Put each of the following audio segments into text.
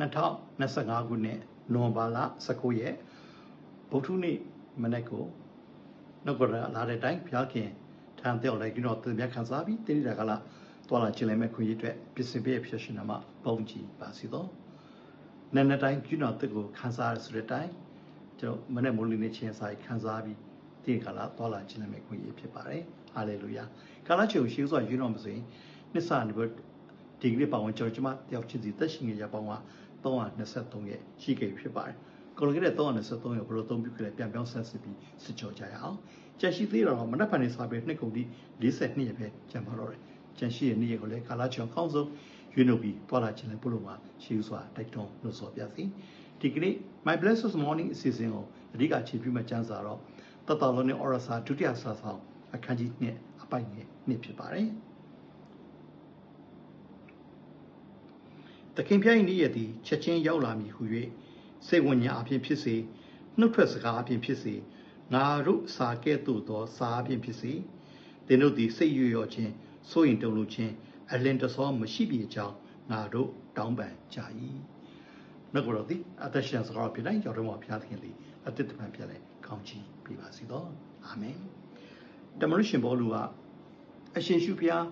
2025ခုနှစ်နိုဝင်ဘာလ19ရက်ဗုဒ္ဓနေ့မနေ့ကိုနှုတ်ကရလာတဲ့တိုင်းဘုရားခင်ထံတဲ့လိုက်ကျွန်တော်တင်ပြခန်းစားပြီးတိရိတာကလာတွာလာခြင်းလည်းမဲ့ခွင့်ရတဲ့ပြင်ဆင်ပေးဖြစ်ရှင်နာမှာပုံကြည့်ပါစီတော့နန်းတိုင်းကျွန်တော်တက်ကိုခန်းစားရဆိုတဲ့အတိုင်းကျွန်တော်မနေ့မိုးလင်းနေချင်းစာခန်းစားပြီးတိရိကလာတွာလာခြင်းလည်းမဲ့ခွင့်ရဖြစ်ပါတယ်ဟာလေလုယာကာလချုံရှိဥစွာယူတော်မဆိုရင်နှစ်ဆနံပါတ်ဒီကနေ့ပါဝင်ကျွန်တော်ကျမတယောက်ချင်းစီသက်ရှင်ရပေါင်းက 323ရဲ့ရှိခဲ့ဖြစ်ပါတယ်။ကိုလိုကတဲ့323ရဲ့ဘလို့အသုံးပြုခဲ့လဲပြန်ပြောင်းဆက်စစ်ပြီးစစ်ကြောကြရအောင်။ကျန်ရှိသေးတော့မနက်ဖြန်နေစားပြီးနှစ်ကုန်ပြီး42ရက်ပဲကျန်ပါတော့တယ်။ကျန်ရှိရဲ့နေ့ရက်ကိုလည်းကာလာချောင်းကောင်းဆုံးရွေးနှုတ်ပြီးတွာလာခြင်းလည်းဘလို့မှာရှိဥစွာတိုက်တွန်းလို့ဆိုပြစီ။ဒီကနေ့ My Blessed Morning အစီအစဉ်ကိုအဓိကအခြေပြုမဲ့ကျမ်းစာတော့တတလုံးနဲ့ Oral စာဒုတိယစာဆောင်အခန်းကြီး1အပိုက်ငယ်1ဖြစ်ပါတယ်။ သခင်ဖျား၏နေ့ရက်သည်ချက်ချင်းရောက်လာမည်ဟု၍စိတ်ဝိညာဉ်အပြင်ဖြစ်စေနှုတ်ထွက်စကားအပြင်ဖြစ်စေငါတို့စာကဲ့သို့သောစာအပြင်ဖြစ်စေသင်တို့သည်စိတ်ရွရော့ခြင်းစိုးရင်တုန်လှုပ်ခြင်းအလင်းတဆောမရှိပြီအကြောင်းငါတို့တောင်းပန်ကြ၏နှုတ်တော်သည်အသက်ရှင်စကားဖြစ်တိုင်းရောက်တော်မှာဘုရားသခင်သည်အသက်တပံပြလဲကောင်းချီးပေးပါစေသောအာမင်တမန်တော်ရှင်ဘောလူကအရှင်ရှုဖျား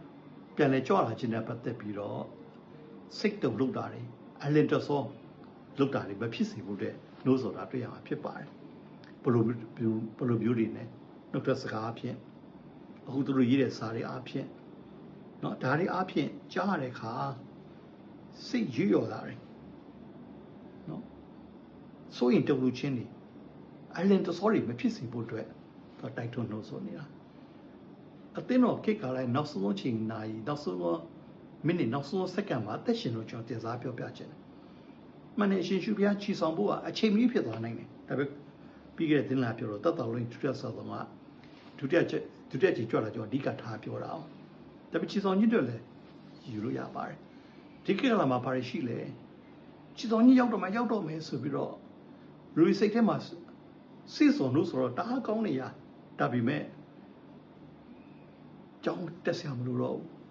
ပြန်လဲကြွလာခြင်းနဲ့ပတ်သက်ပြီးတော့ စိတ်တုံလုပ်တာတွေအလင်တဆောလုပ်တာတွေမဖြစ်စေဖို့တဲ့နှိုးဆော်တာတွေ့ရမှာဖြစ်ပါတယ်ဘလိုဘလိုမျိုးတွေနဲ့နှုတ်ထွက်စကားအဖြစ်အခုသူတို့ရေးတဲ့စာတွေအဖြစ်เนาะဒါတွေအဖြစ်ကြားရတဲ့အခါစိတ်ရွရော်လာတယ်เนาะဆိုရင်တုံလို့ချင်းနေအလင်တဆောတွေမဖြစ်စေဖို့အတွက်တော့တိုက်တွန်းနှိုးဆော်နေတာအသင်းတော်ခေတ်ကာလနောက်ဆုံးချိန်နာရီနောက်ဆုံး မိနစ်နောက်ဆုံးစက္ကန့်မှာအသက်ရှင်လို့ကျွန်တော်တင်စားပြောပြခြင်းတယ်။မနဲ့ရှင်ရှုပြချီဆောင်ဖို့ကအချိန်မီဖြစ်သွားနိုင်တယ်။ဒါပေမဲ့ပြီးခဲ့တဲ့သင်္လာပြောတော့တတ်တော်လုံးဒုတိယဆောက်တော့ကဒုတိယချက်ဒုတိယကြီးကြွလာကျွန်တော်အဓိကထားပြောတာအောင်။ဒါပေမဲ့ချီဆောင်ကြီးတွေလည်းယူလို့ရပါတယ်။ဒီကိစ္စမှာဘာရှိလဲ။ချီဆောင်ကြီးရောက်တော့မှရောက်တော့မယ်ဆိုပြီးတော့လူစိတ်ထဲမှာစိတ်ဆုံးလို့ဆိုတော့တအားကောင်းနေရဒါပေမဲ့ကြောင်းတက်ဆရာမလို့တော့ဘူး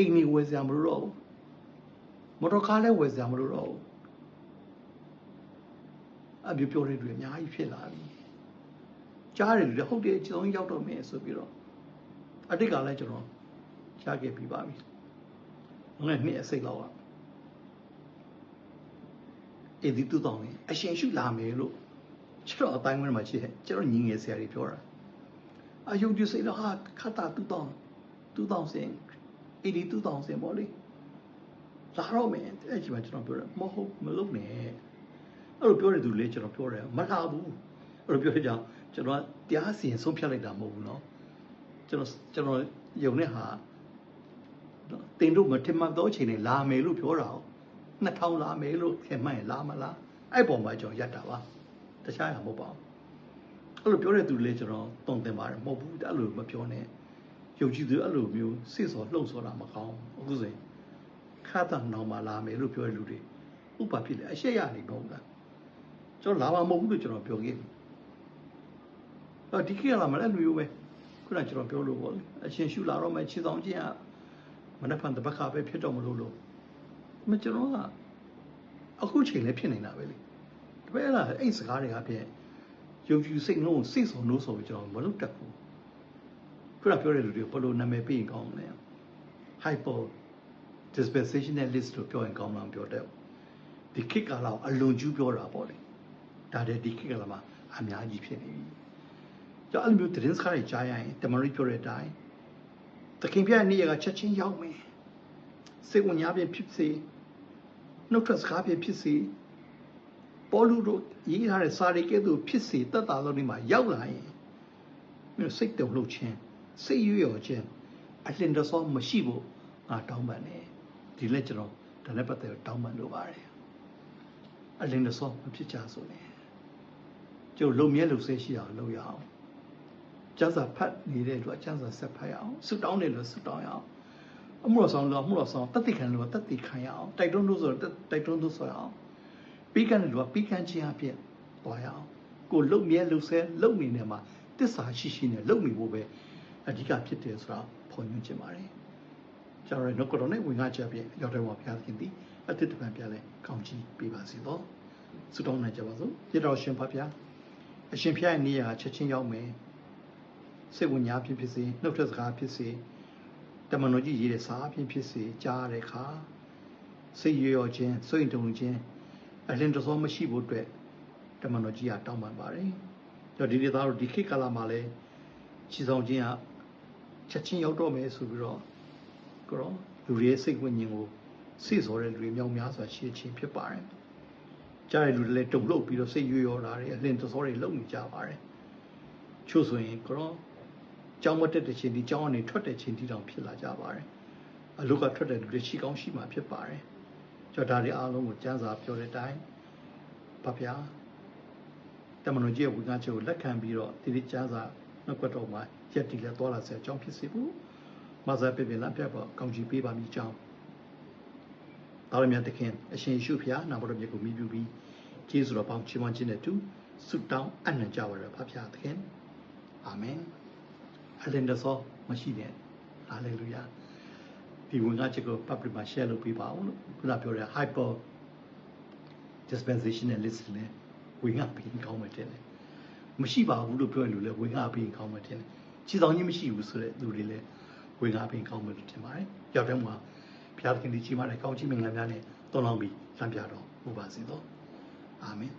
အိမ်နေဝယ်စရာမလိုတော့ဘူးမော်တော်ကားလည်းဝယ်စရာမလိုတော့ဘူးအပြပြောတဲ့တွေအများကြီးဖြစ်လာပြီကြားတယ်လူတွေဟုတ်တယ်အကျုံးရောက်တော့မယ်ဆိုပြီးတော့အတိတ်ကလည်းကျွန်တော်ကြားခဲ့ပြီးပါပြီငါနှစ်အစိတ်လောက်ကအဲ့ဒီတူတောင်းနေအရှင်ရှုလာမယ်လို့ကျွန်တော်အတိုင်းဝင်မှာရှိတယ်ကျွန်တော်ညီငယ်ဆရာတွေပြောတာအယုဒ္ဓစိတ်တော့ဟာခတ်တာတူတောင်း တူတောင်းစင်82000ပေါ့လေလာတော့မယ်အဲ့ဒီမှာကျွန်တော်ပြောတယ်မဟုတ်မလုပ်နဲ့အဲ့လိုပြောတဲ့သူလေကျွန်တော်ပြောတယ်မလာဘူးအဲ့လိုပြောတဲ့ကြောင့်ကျွန်တော်တရားစီရင်ဆုံးဖြတ်လိုက်တာမဟုတ်ဘူးเนาะကျွန်တော်ကျွန်တော်ယုံတဲ့ဟာတင်တို့မထင်မှတ်သောအချိန်နဲ့လာမယ်လို့ပြောတာ2000လာမယ်လို့ခင်မှန်လာမလားအဲ့ပုံမှာကျွန်တော်ရက်တာပါတခြားရမဟုတ်ပါဘူးအဲ့လိုပြောတဲ့သူလေကျွန်တော်တုံတင်ပါတယ်မဟုတ်ဘူးအဲ့လိုမပြောနဲ့ ယုံကြည်သူအဲ့လိုမျိုးစိတ်စောလှုပ်ဆော်တာမကောင်းအခုဆိုရင်ခါတန်နောင်မှလာမယ်လို့ပြောတဲ့လူတွေဥပဖြစ်လေအရှက်ရနေမဟုတ်လားကျွန်တော်လာမှာမဟုတ်ဘူးလို့ကျွန်တော်ပြောခဲ့ပြီအော်ဒီခေတ်လာမှလည်းလူမျိုးပဲခုနကကျွန်တော်ပြောလို့ပေါ့လေအရှင်ရှုလာတော့မှခြေဆောင်ခြင်းကမနက်ဖြန်တပတ်ခါပဲဖြစ်တော့မလို့လို့မကျွန်တော်ကအခုချိန်လည်းဖြစ်နေတာပဲလေတပည့်အဲ့ဒါအဲ့စကားတွေကဖြင့်ယုံကြည်စိတ်လုံးစိတ်ဆောင်လို့ဆိုပြီးကျွန်တော်မလုပ်တတ်ဘူး ခုနပြောတဲ့လူတွေဘယ်လိုနာမည်ပေးရင်ကောင်းလဲ hyper dispensationalist လို့ပြောရင်ကောင်းလားပြောတဲ့ဒီခေတ်ကာလအလွန်ကျူးပြောတာပေါ့လေဒါတည်းဒီခေတ်ကာလမှာအများကြီးဖြစ်နေပြီကြောက်အဲ့လိုမျိုးသတင်းစကားတွေကြားရရင်တမရီပြောတဲ့အတိုင်းသခင်ပြည့်နေ့ကချက်ချင်းရောက်မယ်စိတ်ဝင်စားပြဖြစ်စေနှုတ်ထွက်စကားပြဖြစ်စေပေါ်လူတို့ရေးထားတဲ့စာတွေကဲ့သို့ဖြစ်စေတတ်တာလို့ဒီမှာရောက်လာရင်မျိုးစိတ်တုံလှုပ်ခြင်း စိတ်ရွရော်ခြင်းအလင်တဆောမရှိဖို့ငါတောင်းပန်တယ်ဒီလက်ကျွန်တော်ဒါနဲ့ပတ်သက်တောင်းပန်လိုပါတယ်အလင်တဆောမဖြစ်ကြဆိုနေကျုပ်လုံမြဲလုံဆဲရှိအောင်လုပ်ရအောင်ကျမ်းစာဖတ်နေတဲ့လူအကျမ်းစာဆက်ဖတ်ရအောင်ဆုတောင်းတယ်လို့ဆုတောင်းရအောင်အမှုတော်ဆောင်လို့အမှုတော်ဆောင်တတိခံလို့တတိခံရအောင်တိုက်တွန်းလို့ဆိုတော့တိုက်တွန်းလို့ဆိုရအောင်ပြီးကန်တယ်လို့ပြီးကန်ခြင်းအဖြစ်သွားရအောင်ကိုလုံမြဲလုံဆဲလုံနေနေမှာတစ္ဆာရှိရှိနဲ့လုံနေဖို့ပဲ အဓိကဖြစ်တယ်ဆိုတာဖော်ညွှန်းချင်ပါတယ်ကျွန်တော်တို့နှုတ်ကတော်နဲ့ဝင်ငါချက်ဖြင့်ရောက်တယ်မှာဘုရားသခင်သည်အသစ်တပံပြလဲကောင်းချီးပေးပါစေတော့ဆုတောင်းနိုင်ကြပါစို့ပြတော်ရှင်ဖဖျားအရှင်ဖျားရဲ့နေရာချက်ချင်းရောက်မယ်စိတ်ဝိညာဉ်ဖြစ်ဖြစ်စေနှုတ်ထစကားဖြစ်စေတမန်တော်ကြီးရေးတဲ့စာအဖြစ်ဖြစ်စေကြားရတဲ့အခါစိတ်ရွရောခြင်းစိတ်တုံခြင်းအလင်းတစောမရှိဖို့အတွက်တမန်တော်ကြီးကတောင်းပန်ပါတယ်တော့ဒီဒေသတို့ဒီခေတ်ကာလမှာလဲချီဆောင်ခြင်းက ချက်ချင်းရောက်တော့မယ်ဆိုပြီးတော့ကိုရောလူတွေရဲ့စိတ်ဝိညာဉ်ကိုစိတ်စောတဲ့လူတွေမြောက်များစွာရှိခြင်းဖြစ်ပါတယ်ကြားတဲ့လူတွေလည်းတုံ့လှုပ်ပြီးတော့စိတ်ရွရောတာတွေအလင်းတစောတွေလုံနေကြပါတယ်ချို့ဆိုရင်ကိုရောကျောင်းမတက်တဲ့ချိန်ဒီကျောင်းကနေထွက်တဲ့ချိန်ဒီတောင်ဖြစ်လာကြပါတယ်အလုကထွက်တဲ့လူတွေရှိကောင်းရှိမှဖြစ်ပါတယ်ကျော်ဒါတွေအားလုံးကိုစံစာပြောတဲ့အတိုင်းဖဖျားတမန်တော်ကြီးရဲ့ဝိညာဉ်ချုပ်ကိုလက်ခံပြီးတော့ဒီဒီစံစာနှုတ်ကပတ်တော်မှာ ရက်တီလက်သွားလာစေအကြောင်းဖြစ်စေဖို့မဆာပြပြလမ်းပြတ်ပေါ်ကောင်းချီးပေးပါမိကြောင်းတော်ရမြတ်သခင်အရှင်ယေရှုဖျားနာမတော်မြတ်ကိုမြည်ပြုပြီးကျေးဇူးတော်ပေါင်းချီးမွမ်းခြင်းနဲ့တူဆုတောင်းအနံ့ကြပါရဖဖျားသခင်အာမင်အလင်ဒဆောမရှိတဲ့ဟာလေလုယာဒီဝင်ကချက်ကို public မှာ share လုပ်ပေးပါဦးလို့ခုနပြောတဲ့ hyper dispensationalist နဲ့ဝင်ကပြီးကောင်းမှတဲ့လေမရှိပါဘူးလို့ပြောရင်လူလည်းဝင်ကပြီးကောင်းမှတဲ့လေ ခြေဆောင်ကြီးမရှိဘူးဆိုတဲ့လူတွေလည်းဝင်ကပြီးကောင်းမှလို့ထင်ပါတယ်ရောက်တဲ့မှာဘုရားသခင်ဒီကြီးမားတဲ့ကောင်းချီးမင်္ဂလာများနဲ့တော်လောင်းပြီးလမ်းပြတော်မူပါစေသောအာမင်